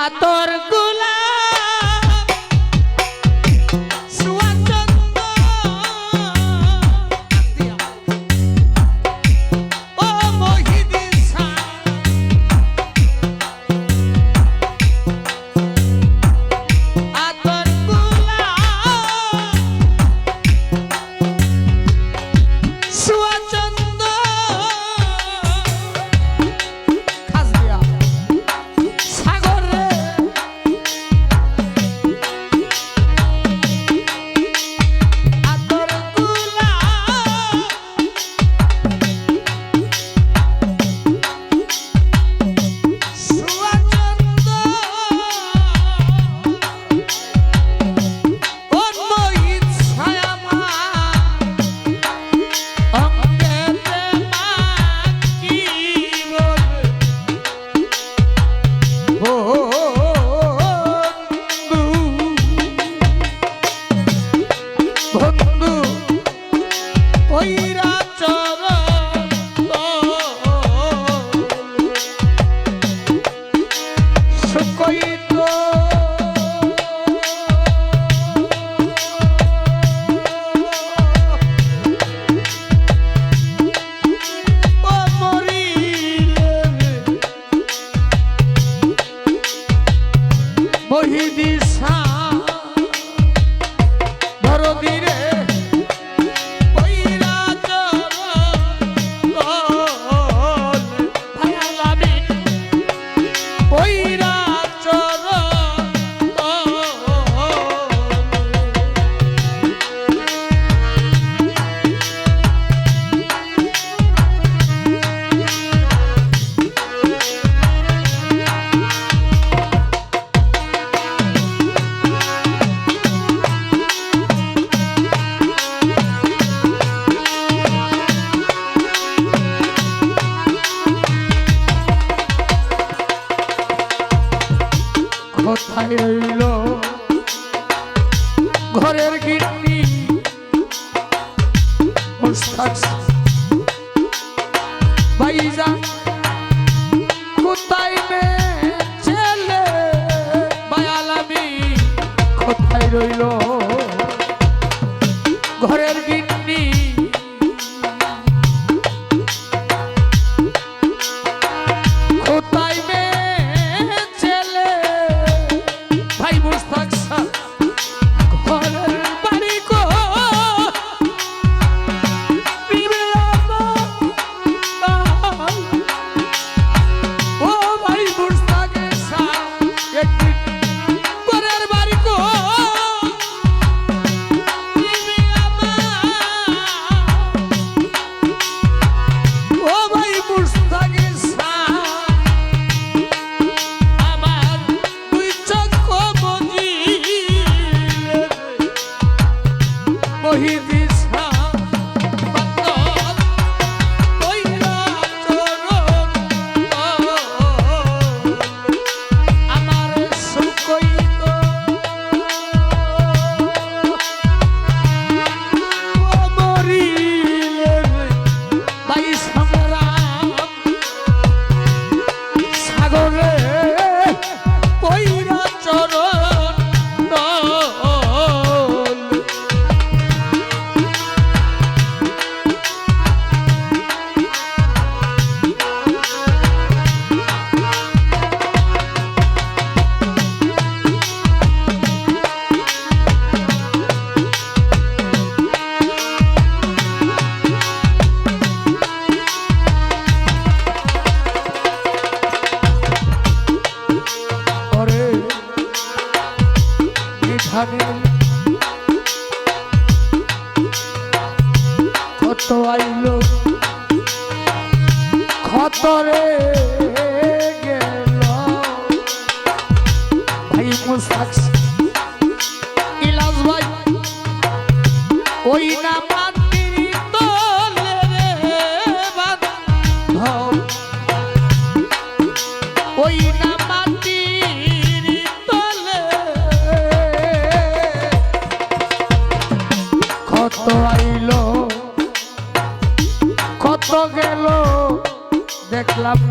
আতরগুলা মানুষ থাকছে ভাইজা কোথায় মে ছেলে? বায়ালামি কোথায় রইল? হতরে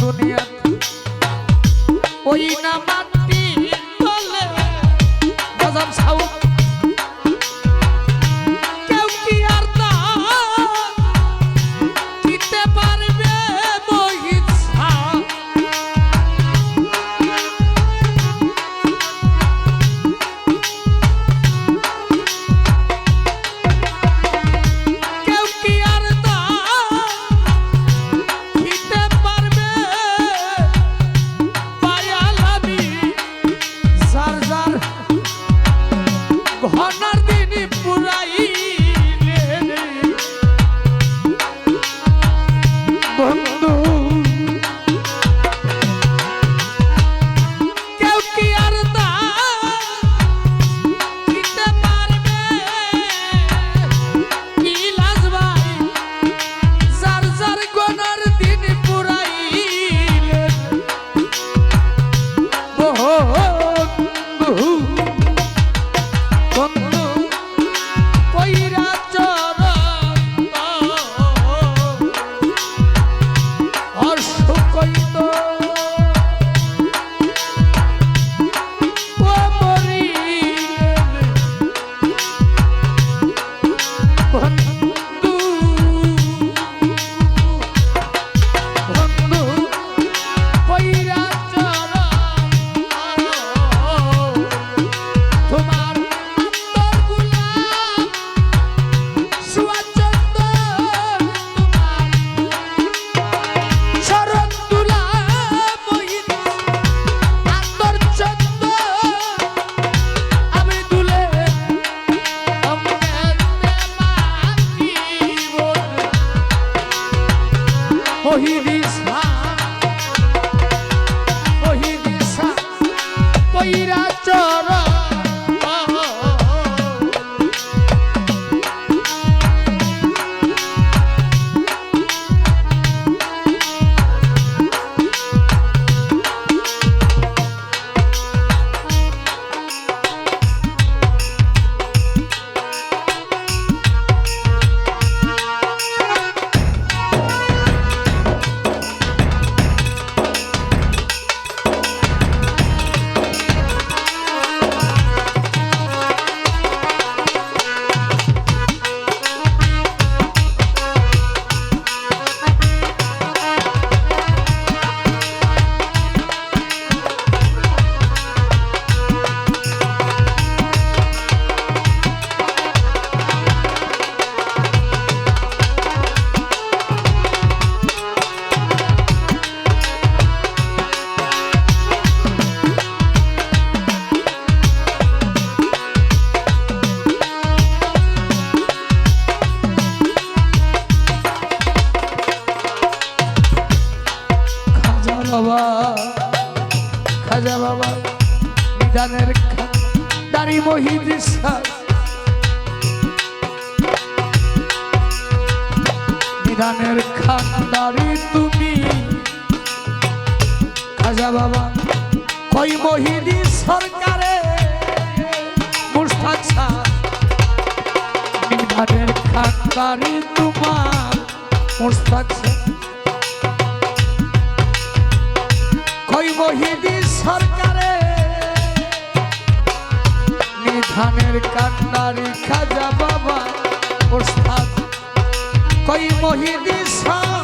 দুনিয়া ওই নামা বাবা। খাজা বাবা জানের দারি মহিদ নিধানের খান তুমি। খাজা বাবা, কই মহিদি সরকারে? মুস্তাক নিধানের তোমার। ওই মহিদি সরকারে। নিধানের কান্নারি খাজা বাবা ওস্তাদ। কই মহিদি সরকার